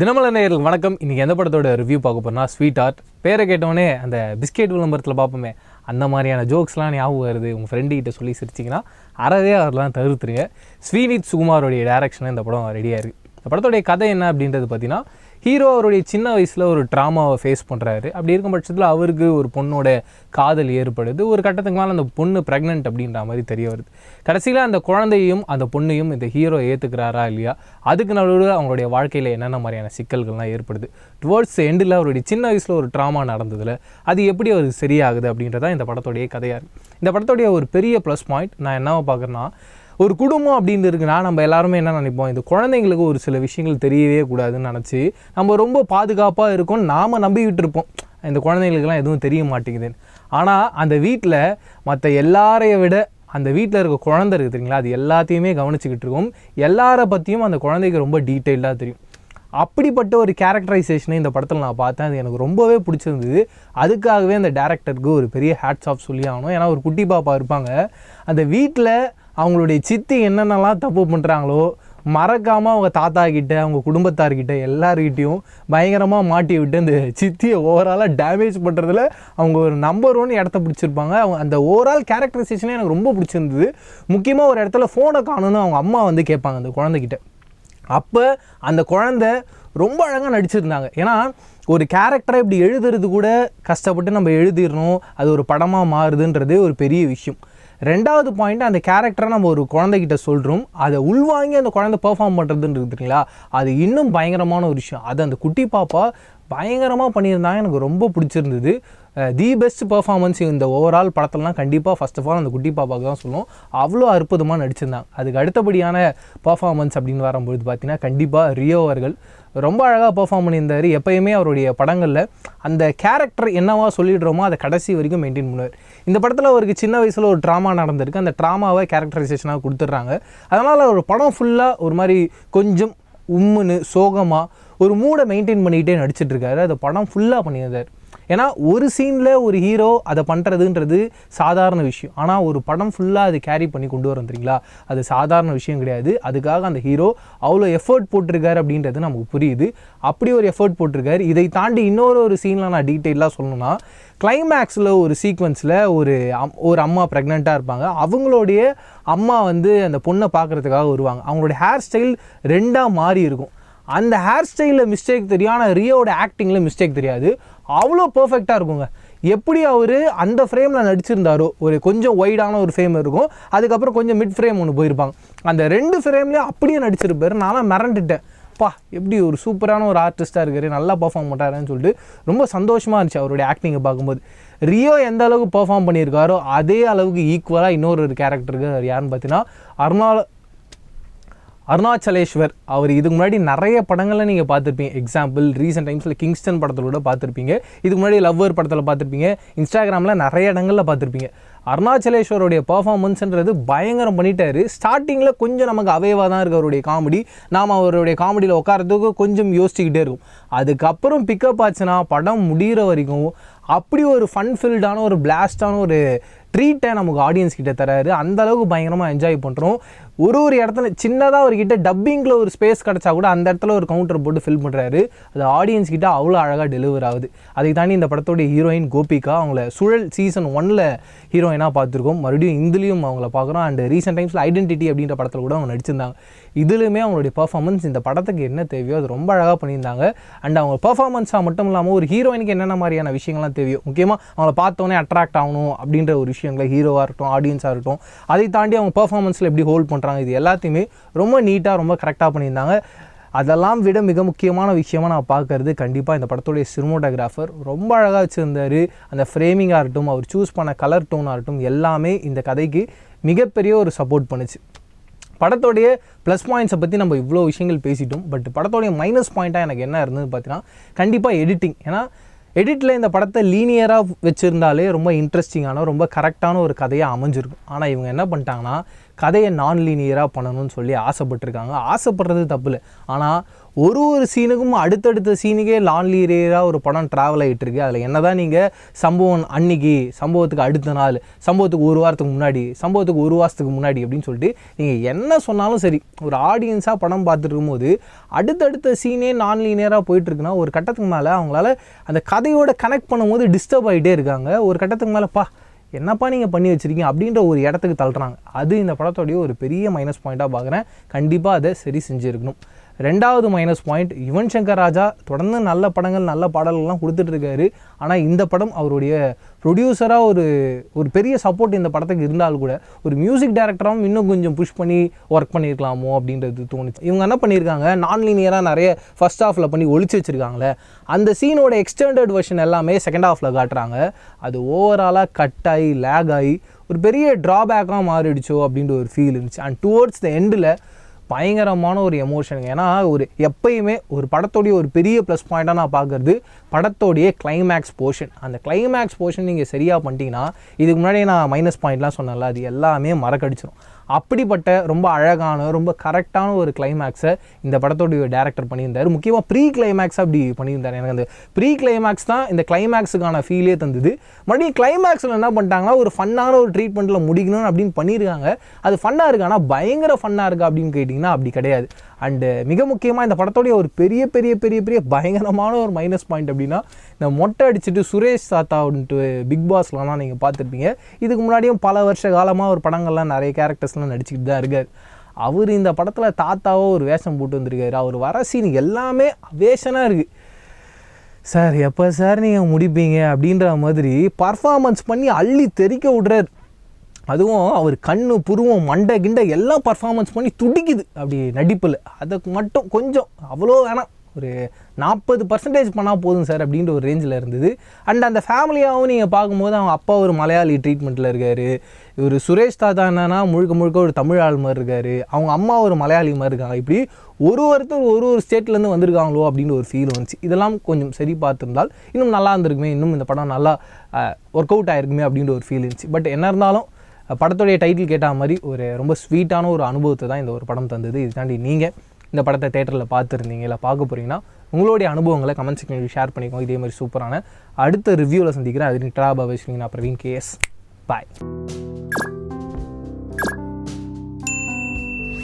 தினமல நேரில் வணக்கம். இன்றைக்கி எந்த படத்தோட ரிவ்யூ பார்க்க போறோம்னா ஸ்வீட் ஆர்ட் பேரை கேட்டோடனே அந்த பிஸ்கெட் விளம்பரத்தில் பார்ப்போமே அந்த மாதிரியான ஜோக்ஸ்லாம் ஞாபகம் வருது. உங்கள் ஃப்ரெண்டு கிட்ட சொல்லி சிரிச்சிங்கன்னா அறவே அதெல்லாம் தவிர்த்துருங்க. ஸ்ரீனித் சுகுமாரோடைய டேரக்ஷனில் இந்த படம் ரெடியாக இருக்குது இந்த படத்தோடைய கதை என்ன அப்படின்றது பார்த்தீங்கன்னா ஹீரோ அவருடைய சின்ன வயசில் ஒரு ட்ராமாவை ஃபேஸ் பண்ணுறாரு அப்படி இருக்கும் பட்சத்தில் அவருக்கு ஒரு பொண்ணோட காதல் ஏற்படுது. ஒரு கட்டத்துக்கு மேலே அந்த பொண்ணு ப்ரெக்னென்ட் அப்படின்ற மாதிரி தெரிய வருது. கடைசியில் அந்த குழந்தையும் அந்த பொண்ணையும் இந்த ஹீரோ ஏற்றுக்கிறாரா இல்லையா? அதுக்கு நடுவில் அவங்களுடைய வாழ்க்கையில் என்னென்ன மாதிரியான சிக்கல்கள்லாம் ஏற்படுது? டுவர்ட்ஸ் எண்டில் அவருடைய சின்ன வயசில் ஒரு ட்ராமா நடந்ததில் அது எப்படி அவருக்கு சரியாகுது அப்படின்றதான் இந்த படத்தோடைய கதையாக இருக்குது இந்த படத்தோடைய ஒரு பெரிய ப்ளஸ் பாயிண்ட் நான் என்னவோ பார்க்குறேன்னா ஒரு குடும்பம் அப்படின்னு இருக்குன்னா நம்ம எல்லாருமே என்ன நினைப்போம்? இந்த குழந்தைங்களுக்கு ஒரு சில விஷயங்கள் தெரியவே கூடாதுன்னு நினச்சி நம்ம ரொம்ப பாதுகாப்பாக இருக்கோம் நாம் நம்பிக்கிட்டு இருப்போம் இந்த குழந்தைங்களுக்குலாம் எதுவும் தெரிய மாட்டேங்குதுன்னு. ஆனால் அந்த வீட்டில் மற்ற எல்லாரைய விட அந்த வீட்டில் இருக்க குழந்தை இருக்குது தெரியுங்களா? அது எல்லாத்தையுமே கவனிச்சுக்கிட்டு இருக்கும். எல்லாரை பற்றியும் அந்த குழந்தைக்கு ரொம்ப டீட்டெயிலாக தெரியும். அப்படிப்பட்ட ஒரு கேரக்டரைசேஷனை இந்த படத்தில் நான் பார்த்தேன். அது எனக்கு ரொம்பவே பிடிச்சிருந்தது. அதுக்காகவே அந்த டேரக்டருக்கு ஒரு பெரிய ஹேட்ஸ் ஆஃப் சொல்லி ஆகணும். ஏன்னா ஒரு குட்டி பாப்பா இருப்பாங்க. அந்த வீட்டில் அவங்களுடைய சித்தி என்னென்னலாம் தப்பு பண்ணுறாங்களோ மறக்காமல் அவங்க தாத்தா கிட்ட அவங்க குடும்பத்தார்கிட்ட எல்லாருக்கிட்டேயும் பயங்கரமாக மாட்டி விட்டு அந்த சித்தியை ஓவராலாக டேமேஜ் பண்ணுறதுல அவங்க ஒரு நம்பர் ஒன் இடத்த பிடிச்சிருப்பாங்க. அவங்க அந்த ஓவரால் கேரக்டரைசேஷனே எனக்கு ரொம்ப பிடிச்சிருந்தது. முக்கியமாக ஒரு இடத்துல ஃபோனை காணுன்னு அவங்க அம்மா வந்து கேட்பாங்க அந்த குழந்தைகிட்ட. அப்போ அந்த குழந்தை ரொம்ப அழகாக நடிச்சிருந்தாங்க. ஏன்னா ஒரு கேரக்டரை இப்படி எழுதுறது கூட கஷ்டப்பட்டு நம்ம எழுதிடணும் அது ஒரு படமாக மாறுதுன்றதே ஒரு பெரிய விஷயம். ரெண்டாவது பாயிண்ட் அந்த கேரக்டரை நம்ம ஒரு குழந்தைகிட்ட சொல்கிறோம் அதை உள்வாங்கி அந்த குழந்தை பெர்ஃபார்ம் பண்ணுறதுன்னு இருக்குதுங்களா அது இன்னும் பயங்கரமான ஒரு விஷயம். அது அந்த குட்டி பாப்பா பயங்கரமாக பண்ணியிருந்தாங்க. எனக்கு ரொம்ப பிடிச்சிருந்தது. தி பெஸ்ட் பர்ஃபார்மன்ஸ் இந்த ஓவரால் படத்துலலாம் கண்டிப்பாக ஃபஸ்ட் ஆஃப் ஆல் அந்த குட்டி பாப்பாவுக்கு தான் சொல்லுவோம் அவ்வளோ அற்புதமாக நடிச்சிருந்தாங்க. அதுக்கு அடுத்தபடியான பர்ஃபார்மன்ஸ் அப்படின்னு வரும்பொழுது பார்த்தீங்கன்னா கண்டிப்பாக ரியோ அவர்கள் ரொம்ப அழகாக பர்ஃபார்ம் பண்ணியிருந்தார். எப்போயுமே அவருடைய படங்களில் அந்த கேரக்டர் என்னவா சொல்லிடுறோமோ அதை கடைசி வரைக்கும் மெயின்டைன் பண்ணுவார். இந்த படத்தில் அவருக்கு சின்ன வயசில் ஒரு ட்ராமா நடந்திருக்கு. அந்த ட்ராமாவை கேரக்டரைசேஷனாக கொடுத்துட்றாங்க. அதனால் ஒரு படம் ஃபுல்லாக ஒரு மாதிரி கொஞ்சம் உம்முன்னு சோகமாக ஒரு மூடை மெயின்டைன் பண்ணிக்கிட்டே நடிச்சிட்டு இருக்காரு. அந்த படம் ஃபுல்லாக பண்ணியிருந்தார். ஏன்னா ஒரு சீனில் ஒரு ஹீரோ அதை பண்ணுறதுன்றது சாதாரண விஷயம். ஆனால் ஒரு படம் ஃபுல்லாக அது கேரி பண்ணி கொண்டு வரந்துறீங்களா அது சாதாரண விஷயம் கிடையாது. அதுக்காக அந்த ஹீரோ அவ்வளோ எஃபர்ட் போட்டிருக்காரு அப்படின்றது நமக்கு புரியுது. அப்படி ஒரு எஃபர்ட் போட்டிருக்காரு. இதை தாண்டி இன்னொரு ஒரு சீனில் நான் டீட்டெயிலாக சொல்லணும்னா கிளைமேக்ஸில் ஒரு சீக்வன்ஸில் ஒரு அம் ஒரு அம்மா ப்ரெக்னெண்ட்டாக இருப்பாங்க. அவங்களுடைய அம்மா வந்து அந்த பொண்ணை பார்க்குறதுக்காக வருவாங்க. அவங்களுடைய ஹேர் ஸ்டைல் ரெண்டாக மாறி இருக்கும். அந்த ஹேர் ஸ்டைலில் மிஸ்டேக் தெரியும் ஆனால் ரியோட ஆக்டிங்கில் மிஸ்டேக் தெரியாது. அவ்வளோ பர்ஃபெக்டாக இருக்குங்க. எப்படி அவர் அந்த ஃப்ரேமில் நடிச்சிருந்தாரோ ஒரு கொஞ்சம் ஒய்டான ஒரு ஃப்ரேம் இருக்கும். அதுக்கப்புறம் கொஞ்சம் மிட் ஃப்ரேம் ஒன்று போயிருப்பாங்க. அந்த ரெண்டு ஃப்ரேம்லேயும் அப்படியே நடிச்சிருப்பார். நானும் மிரண்டுட்டேன். பா எப்படி ஒரு சூப்பரான ஒரு ஆர்டிஸ்ட்டாக இருக்காரு நல்லா பர்ஃபார்ம் பண்ணுறாருன்னு சொல்லிட்டு ரொம்ப சந்தோஷமாக இருந்துச்சு அவருடைய ஆக்டிங்கை பார்க்கும்போது. ரியோ எந்த அளவுக்கு பர்ஃபார்ம் பண்ணியிருக்காரோ அதே அளவுக்கு ஈக்குவலாக இன்னொரு ஒரு கேரக்டருக்கு அவர் யாருன்னு பார்த்தீங்கன்னா அருணால அருணாச்சலேஸ்வர் அவர் இதுக்கு முன்னாடி நிறைய படங்களில் நீங்கள் பார்த்துருப்பீங்க. எக்ஸாம்பிள் ரீசெண்ட் டைம்ஸில் கிங்ஸ்டன் படத்தில் கூட பார்த்துருப்பீங்க. இதுக்கு முன்னாடி லவ்வர் படத்தில் பார்த்துருப்பீங்க. இன்ஸ்டாகிராமில் நிறைய இடங்களில் பார்த்துருப்பீங்க. அருணாச்சலேஸ்வருடைய பர்ஃபார்மன்ஸ்ன்றது பயங்கரம் பண்ணிட்டாரு. ஸ்டார்டிங்கில் கொஞ்சம் நமக்கு அவைவாக தான் இருக்குது அவருடைய காமெடி நாம் அவருடைய காமெடியில் உட்காரத்துக்கு கொஞ்சம் யோசிச்சுக்கிட்டே இருக்கும். அதுக்கப்புறம் பிக்கப் ஆச்சுன்னா படம் முடிகிற வரைக்கும் அப்படி ஒரு ஃபன் ஃபில்டான ஒரு பிளாஸ்டான ஒரு ட்ரீட்டை நமக்கு ஆடியன்ஸ் கிட்ட தராரு. அந்த அளவுக்கு பயங்கரமாக என்ஜாய் பண்ணுறோம் ஒரு ஒரு இடத்துல சின்னதாக ஒரு கிட்ட டப்பிங்கில் ஒரு ஸ்பேஸ் கிடச்சா கூட அந்த இடத்துல ஒரு கவுண்டர் போட்டு ஃபில் பண்ணுறாரு அது ஆடியன்ஸ் கிட்ட அவ்வளோ அழகாக டெலிவர் ஆகுது. அதை தாண்டி இந்த படத்தோடைய ஹீரோயின் கோபிகா அவங்கள சுழல் சீசன் ஒனில் ஹீரோயினாக பார்த்துருக்கோம். மறுபடியும் இதுலேயும் அவங்கள பார்க்குறோம். அண்ட் ரீசெண்ட் டைம்ஸில் ஐடென்டிட்டி அப்படின்ற படத்தில் கூட அவங்க நடிச்சிருந்தாங்க. இதுலையுமே அவங்களுடைய பர்ஃபார்மன்ஸ் இந்த படத்துக்கு என்ன தேவையோ அது ரொம்ப அழகாக பண்ணியிருந்தாங்க. அண்ட் அவங்க பர்ஃபார்மன்ஸாக மட்டும் இல்லாமல் ஒரு ஹீரோயினுக்கு என்னென்ன மாதிரியான விஷயங்கள்லாம் தேவையோ முக்கியமாக அவங்கள பார்த்தோன்னே அட்ராக்ட் ஆகணும் அப்படின்ற ஒரு விஷயங்களை ஹீரோவாக இருக்கட்டும் ஆடியன்ஸாக இருக்கட்டும் அதை தாண்டி அவங்க பர்ஃபார்மன்ஸில் எப்படி ஹோல்ட் பண்ணுறாங்க இது எல்லாத்தையுமே ரொம்ப நீட்டாக ரொம்ப கரெக்டாக பண்ணியிருந்தாங்க. அதெல்லாம் விட மிக முக்கியமான விஷயமாக நான் பார்க்கறது கண்டிப்பாக இந்த படத்துடைய சினிமோட்டோகிராஃபர் ரொம்ப அழகாக வச்சுருந்தார். அந்த ஃப்ரேமிங்காக இருக்கட்டும் அவர் சூஸ் பண்ண கலர் டோனாக இருக்கட்டும் எல்லாமே இந்த கதைக்கு மிகப்பெரிய ஒரு சப்போர்ட் பண்ணுச்சு. படத்தோடைய ப்ளஸ் பாயிண்ட்ஸை பற்றி நம்ம இவ்வளோ விஷயங்கள் பேசிட்டோம். பட் படத்தோடைய மைனஸ் பாயிண்ட்டாக எனக்கு என்ன இருந்தது பார்த்தீங்கன்னா கண்டிப்பாக எடிட்டிங் ஏன்னா எடிட்டில் இந்த படத்தை லீனியராக வச்சுருந்தாலே ரொம்ப இன்ட்ரெஸ்டிங்கான ரொம்ப கரெக்டான ஒரு கதையாக அமைஞ்சிருக்கும். ஆனால் இவங்க என்ன பண்ணிட்டாங்கன்னா கதையை நான் லீனியராக பண்ணணும்னு சொல்லி ஆசைப்பட்டிருக்காங்க. ஆசைப்படுறது தப்பு இல்லை. ஆனால் ஒரு ஒரு சீனுக்கும் அடுத்தடுத்த சீனுக்கே நான் ஒரு படம் ட்ராவல் ஆகிட்டு இருக்கு. அதில் என்ன தான் நீங்கள் சம்பவம் அன்னைக்கு சம்பவத்துக்கு அடுத்த நாள் சம்பவத்துக்கு ஒரு வாரத்துக்கு முன்னாடி சம்பவத்துக்கு ஒரு வாரத்துக்கு முன்னாடி அப்படின்னு சொல்லிட்டு நீங்கள் என்ன சொன்னாலும் சரி ஒரு ஆடியன்ஸாக படம் பார்த்துட்டு இருக்கும்போது அடுத்தடுத்த சீனே நான் லீனியராக போயிட்டுருக்குன்னா ஒரு கட்டத்துக்கு மேலே அவங்களால அந்த கதையோட கனெக்ட் பண்ணும்போது டிஸ்டர்ப் ஆகிட்டே இருக்காங்க. ஒரு கட்டத்துக்கு மேலே பா என்னப்பா நீங்கள் பண்ணி வச்சுருக்கீங்க? அப்படின்ற ஒரு இடத்துக்கு தள்ளுறாங்க. அது இந்த படத்தோடைய ஒரு பெரிய மைனஸ் பாயிண்ட்டாக பார்க்குறேன் கண்டிப்பாக அதை சரி செஞ்சுருக்கணும். ரெண்டாவது மைனஸ் பாயிண்ட் யுவன் சங்கர் ராஜா தொடர்ந்து நல்ல படங்கள் நல்ல பாடல்கள்லாம் கொடுத்துட்ருக்காரு. ஆனால் இந்த படம் அவருடைய ப்ரொடியூசராக ஒரு ஒரு பெரிய சப்போர்ட் இந்த படத்துக்கு இருந்தால் கூட ஒரு மியூசிக் டைரக்டராகவும் இன்னும் கொஞ்சம் புஷ் பண்ணி ஒர்க் பண்ணியிருக்கலாமோ அப்படின்றது தோணுச்சு. இவங்க என்ன பண்ணியிருக்காங்க நான் லீனியராக நிறைய ஃபர்ஸ்ட் ஹாஃபில் பண்ணி ஒழிச்சு வச்சுருக்காங்களே அந்த சீனோட எக்ஸ்டெண்டட் வெர்ஷன் எல்லாமே செகண்ட் ஹாஃபில் காட்டுறாங்க. அது ஓவராலாக கட் ஆகி லேக் ஆகி ஒரு பெரிய ட்ராபேக்காக மாறிடுச்சோ அப்படின்ற ஒரு ஃபீல் இருந்துச்சு. அண்ட் டுவோர்ட்ஸ் த எண்டில் பயங்கரமான ஒரு எமோஷனுங்க ஏன்னா ஒரு எப்பயுமே ஒரு படத்தோடைய ஒரு பெரிய ப்ளஸ் பாயிண்ட்டாக நான் பார்க்குறது படத்தோடைய கிளைமேக்ஸ் போர்ஷன் அந்த கிளைமேக்ஸ் போர்ஷன் நீங்கள் சரியாக பண்ணிட்டீங்கன்னா இதுக்கு முன்னாடி நான் மைனஸ் பாயிண்ட்லாம் சொன்னேன்ல அது எல்லாமே மறக்கடிச்சிடும் அப்படிப்பட்ட ரொம்ப அழகான ரொம்ப கரெக்டான ஒரு கிளைமேக்ஸை இந்த படத்தோடைய டேரக்டர் பண்ணியிருந்தார். முக்கியமாக ப்ரீ கிளைமேக்ஸ் அப்படி பண்ணியிருந்தார். எனக்கு அந்த ப்ரீ கிளைமேக்ஸ் தான் இந்த கிளைமேக்ஸுக்கான ஃபீலே தந்தது. மறுபடியும் கிளைமேக்ஸில் என்ன பண்ணிட்டாங்கன்னா ஒரு ஃபன்னான ஒரு ட்ரீட்மெண்ட்டில் முடிக்கணும் அப்படின்னு பண்ணியிருக்காங்க. அது ஃபன்னாக இருக்கு? ஆனால் பயங்கர ஃபன்னாக இருக்குது அப்படின்னு கேட்டிங்கன்னா அப்படி கிடையாது. அண்டு மிக முக்கியமாக இந்த படத்தோடைய ஒரு பெரிய பெரிய பெரிய பெரிய பயங்கரமான ஒரு மைனஸ் பாயிண்ட் அப்படின்னா இந்த மொட்டை அடிச்சுட்டு சுரேஷ் சாத்தாவுன்ட்டு பிக் பாஸ்லாம் நீங்கள் பார்த்துருப்பீங்க. இதுக்கு முன்னாடியும் பல வருஷ காலமாக ஒரு படங்கள்லாம் நிறைய கேரக்டர்ஸ்லாம் நடிச்சுக்கிட்டு தான் இருக்கார். அவர் இந்த படத்தில் தாத்தாவோ ஒரு வேஷம் போட்டு வந்திருக்காரு. அவர் வர சீன் எல்லாமே வேஷனாக இருக்குது சார் எப்போ சார் நீங்கள் முடிப்பீங்க? அப்படின்ற மாதிரி பர்ஃபார்மன்ஸ் பண்ணி அள்ளி தெறிக்க விட்றாரு. அதுவும் அவர் கண்ணு புருவம் மண்டை கிண்டை எல்லாம் பர்ஃபார்மன்ஸ் பண்ணி துடிக்குது அப்படி நடிப்பில். அதுக்கு மட்டும் கொஞ்சம் அவ்வளோ வேணாம். ஒரு நாற்பது பர்சன்டேஜ் பண்ணால் போதும் சார் அப்படின்ற ஒரு ரேஞ்சில் இருந்தது. அண்ட் அந்த ஃபேமிலியாகவும் நீங்கள் பார்க்கும்போது அவங்க அப்பா ஒரு மலையாளி ட்ரீட்மெண்ட்டில் இருக்கார். இவர் சுரேஷ் தாத்தா என்னன்னா முழுக்க முழுக்க ஒரு தமிழ் ஆள் மாதிரி இருக்கார். அவங்க அம்மா ஒரு மலையாளி மாதிரி இருக்காங்க. இப்படி ஒரு ஒருத்தர் ஒரு ஒரு ஸ்டேட்லேருந்து வந்திருக்காங்களோ அப்படின்னு ஒரு ஃபீல் வந்துச்சு. இதெல்லாம் கொஞ்சம் சரி பார்த்துருந்தால் இன்னும் நல்லா இருந்திருக்குமே இன்னும் இந்த படம் நல்லா ஒர்க் அவுட் ஆயிருக்குமே அப்படின்ற ஒரு ஃபீல் இருந்துச்சு. பட் என்ன இருந்தாலும் படத்துடைய டைட்டில் கேட்டால் மாதிரி ஒரு ரொம்ப ஸ்வீட்டான ஒரு அனுபவத்தை தான் இந்த ஒரு படம் தந்தது. இது தாண்டி நீங்கள் இந்த படத்தை தேட்டரில் பார்த்துருந்தீங்க இல்லை பார்க்க போகிறீங்கன்னா உங்களுடைய அனுபவங்களை கமெண்ட் செக்ஷனில் ஷேர் பண்ணிக்கோங்க. இதே மாதிரி சூப்பரான அடுத்த ரிவ்யூவில் சந்திக்கிறேன். அது ட்ராபா வச்சுருங்க நான் பிரவீன் கேஎஸ் பாய்